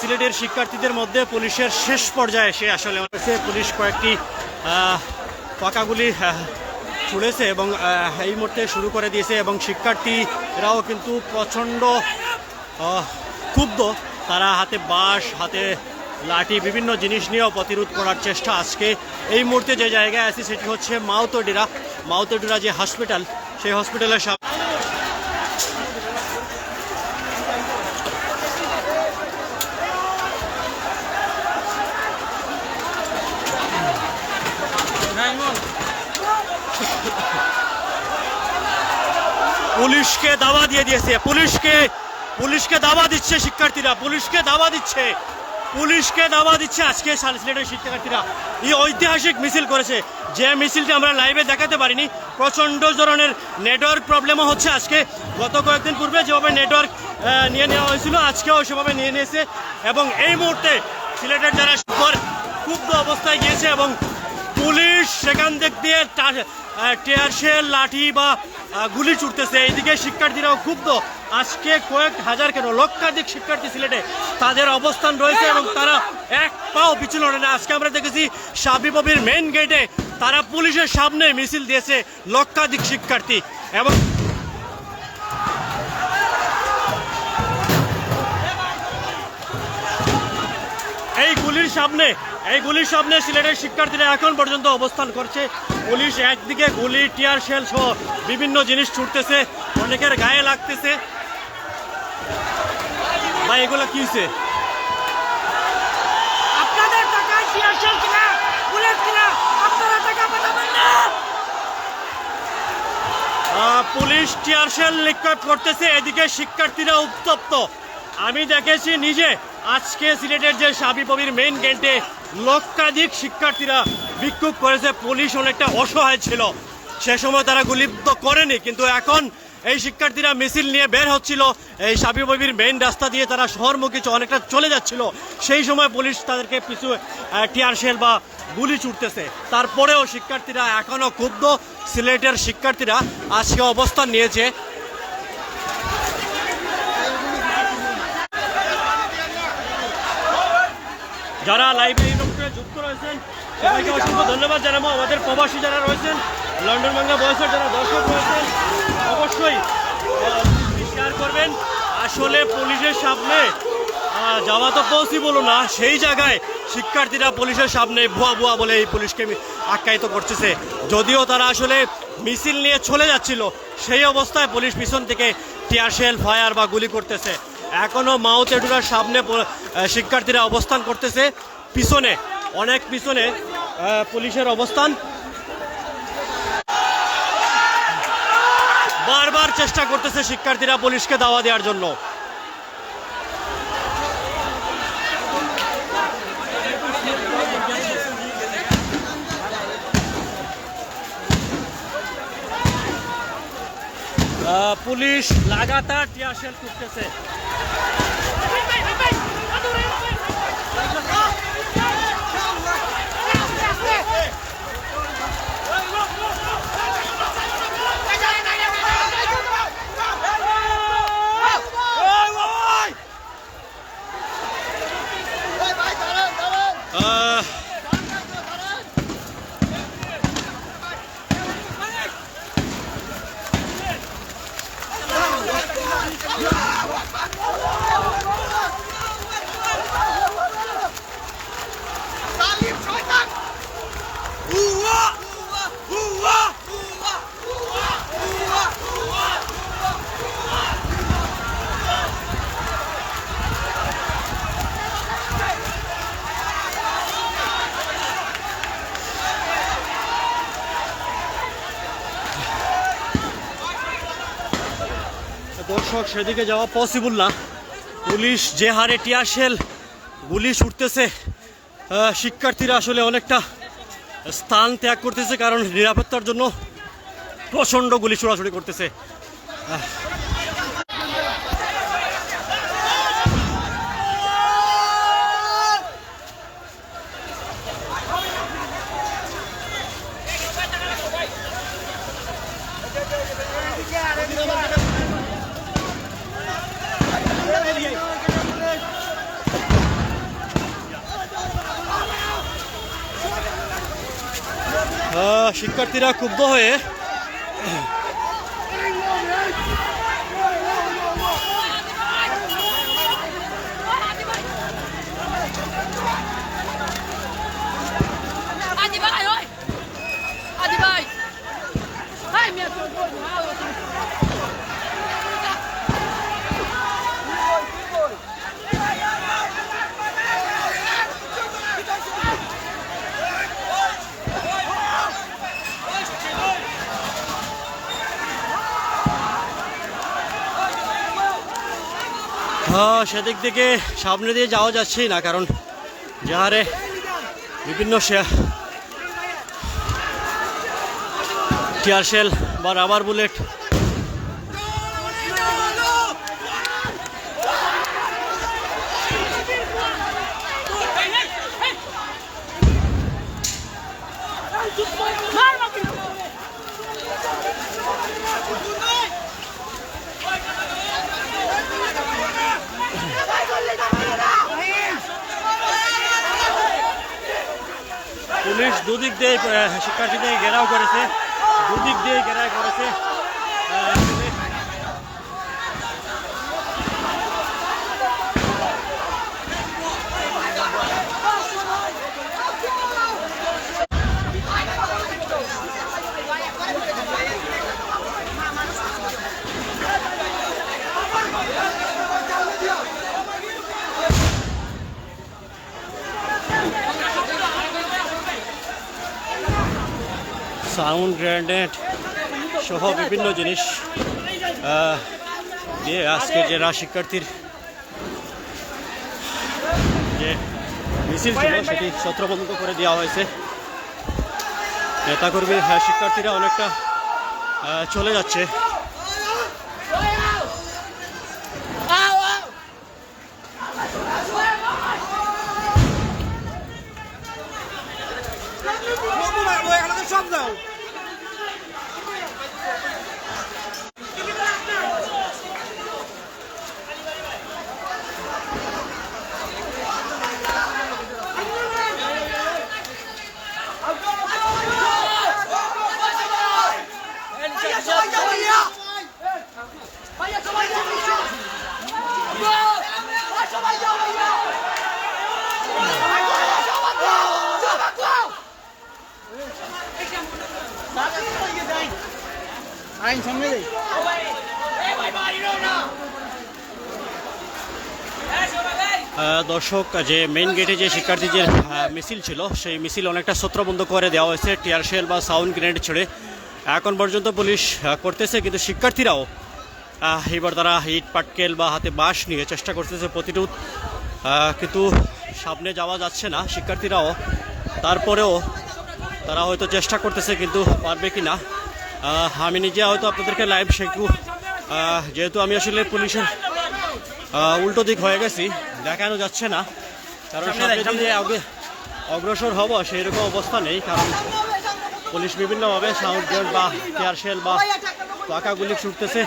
সিলেটের শিক্ষার্থীদের মধ্যে পুলিশের শেষ পর্যায়ে এসে আসলে পুলিশ কয়েকটি পাকাগুলি ছুড়েছে এবং এই মুহূর্তে শুরু করে দিয়েছে এবং শিক্ষার্থীরাও কিন্তু প্রচণ্ড ক্ষুব্ধ। তারা হাতে বাঁশ, হাতে লাঠি, বিভিন্ন জিনিস নিয়েও প্রতিরোধ করার চেষ্টা আজকে। এই মুহূর্তে যে জায়গায় আছি সেটি হচ্ছে মাউতডিরা। মাউতডিরা যে হসপিটাল সেই হসপিটালের পুলিশকে দাবা দিয়ে দিয়েছে, পুলিশকে পুলিশকে দাবা দিচ্ছে শিক্ষার্থীরা, পুলিশকে দাবা দিচ্ছে, পুলিশকে দাবা দিচ্ছে আজকে সিলেটের শিক্ষার্থীরা। এই ঐতিহাসিক মিছিল করেছে, যে মিছিলটি আমরা লাইভে দেখাতে পারিনি, প্রচণ্ড ধরনের নেটওয়ার্ক প্রবলেমও হচ্ছে আজকে। গত কয়েকদিন পূর্বে যেভাবে নেটওয়ার্ক নিয়ে নেওয়া হয়েছিল, আজকেও সেভাবে নিয়ে নিয়েছে। এবং এই মুহূর্তে সিলেটের যারা ক্ষুব্ধ অবস্থায় গিয়েছে এবং পুলিশ সেখান দিক দিয়ে টেয়ার শেল, লাঠি বা গুলি ছুটতেছে। এইদিকে শিক্ষার্থীরাও ক্ষুব্ধ। আজকে কয়েক হাজার কেন? লক্ষাধিক শিক্ষার্থী সিলেটে তাদের অবস্থান রয়েছে এবং তারা এক পাও পিছু লড়ে না। আজকে আমরা দেখেছি সাবিববির মেইন গেটে তারা পুলিশের সামনে মিছিল দিয়েছে লক্ষাধিক শিক্ষার্থী এবং এই গুলির সামনে এই গুলির সামনে সিলেটের শিক্ষার্থীরা এখন পর্যন্ত অবস্থান করছে। পুলিশ একদিকে গুলি টিয়ার শেল সহ বিভিন্ন জিনিস ছুটতেছে অনেকের গায়ে লাগতেছে। ভাই এগুলো কি হয়েছে টিয়ারশেল পুলিশ টিয়ার শেল নিক্ষেপ করতেছে এদিকে শিক্ষার্থীরা উত্তপ্ত। আমি দেখেছি নিজে আজকে সিলেটের যে সাবিপবির মেইন গেটে লক্ষাধিক শিক্ষার্থীরা বিক্ষোভ করেছে পুলিশ অনেকটা অসহায় ছিল। সে সময় তারা গুলিবিদ্ধ করেনি কিন্তু এখন এই শিক্ষার্থীরা মিছিল নিয়ে বের হচ্ছিল। এই সাবিপবির মেইন রাস্তা দিয়ে তারা শহরমুখী অনেকটা চলে যাচ্ছিল। সেই সময় পুলিশ তাদেরকে পিছু আহ, টিয়ার শেল বা গুলি ছুটতেছে। তারপরেও শিক্ষার্থীরা এখনও ক্ষুব্ধ। সিলেটের শিক্ষার্থীরা আজকে অবস্থান নিয়েছে। যারা এই মুহূর্তে যুক্ত রয়েছেন সবাইকে অসংখ্য ধন্যবাদ জানাব। আমাদের প্রবাসী যারা রয়েছেন লন্ডন বাংলা বয়সের যারা দর্শক রয়েছেন অবশ্যই শেয়ার করবেন। আসলে পুলিশের সামনে যাওয়া তো পসিবল না। সেই জায়গায় শিক্ষার্থীরা পুলিশের সামনে ভুয়া ভুয়া বলে এই পুলিশকে আখ্যায়িত করতেছে। যদিও তারা আসলে মিছিল নিয়ে চলে যাচ্ছিল সেই অবস্থায় পুলিশ পিছন থেকে টিয়ার শেল ফায়ার বা গুলি করতেছে। এখনও মাও এডুরার সামনে শিক্ষার্থীরা অবস্থান করতেছে। পিছনে, অনেক পিছনে পুলিশের অবস্থান। বারবার চেষ্টা করতেছে শিক্ষার্থীরা পুলিশকে দাওয়া দেওয়ার জন্য। পুলিশ লাগাতার টিয়ারশেল করতেছে আহ, সালিম শয়তান হুয়া হুয়া হুয়া হুয়া হুয়া দর্শক, সেদিকে যাওয়া পসিবল না। পুলিশ যে হারে টিয়ারশেল গুলি ছুটতেছে শিক্ষার্থীরা আসলে অনেকটা স্থান ত্যাগ করতেছে, কারণ নিরাপত্তার জন্য প্রচণ্ড গুলি ছোড়াছুড়ি করতেছে। শিক্ষার্থীরা ক্ষুব্ধ হয়ে সেদিক থেকে সামনে দিয়ে যাওয়া যাচ্ছেই না, কারণ যাহারে বিভিন্ন টিয়ার শেল বা রাবার বুলেট শিক্ষার্থীদের ঘেরাও করেছে। দুদিক দিয়ে ঘেরাও করেছে। সাউন্ড গ্র্যান্ডেড সহ বিভিন্ন জিনিস দিয়ে আজকে যারা শিক্ষার্থীর যে মিছিল ছিল সেটি ছত্রবন্ধ করে দেওয়া হয়েছে। নেতাকর্মী হ্যাঁ, শিক্ষার্থীরা অনেকটা চলে যাচ্ছে। সব দাও। আইন সামনে দেই দর্শক, যে মেইন গেটে যে শিক্ষার্থীদের মিছিল ছিল, সেই মিছিল অনেকটা ছত্রবন্ধ করে দেওয়া হয়েছে টিয়ার শেল বা সাউন্ড গ্রেনেড ছেড়ে। এখন পর্যন্ত পুলিশ করতেছে, কিন্তু শিক্ষার্থীরাও এবার তারা ইট, পাটকেল বা হাতে বাঁশ নিয়ে চেষ্টা করতেছে প্রতিরোধ। কিন্তু সামনে যাওয়া যাচ্ছে না, শিক্ষার্থীরাও। তারপরেও তারা হয়তো চেষ্টা করতেছে কিন্তু পারবে কি না আমি নিজে হয়তো আপনাদেরকে লাইভ শেখু যেহেতু আমি আসলে পুলিশের উল্টো দিক হয়ে গেছি দেখানো যাচ্ছে না। কারণ সামনে আগে অগ্রসর হব সেই রকম অবস্থা নেই কারণ পুলিশ বিভিন্নভাবে সাউন্ড বা টিয়ার শেল বা পাকা গুলি ছুটতেছে।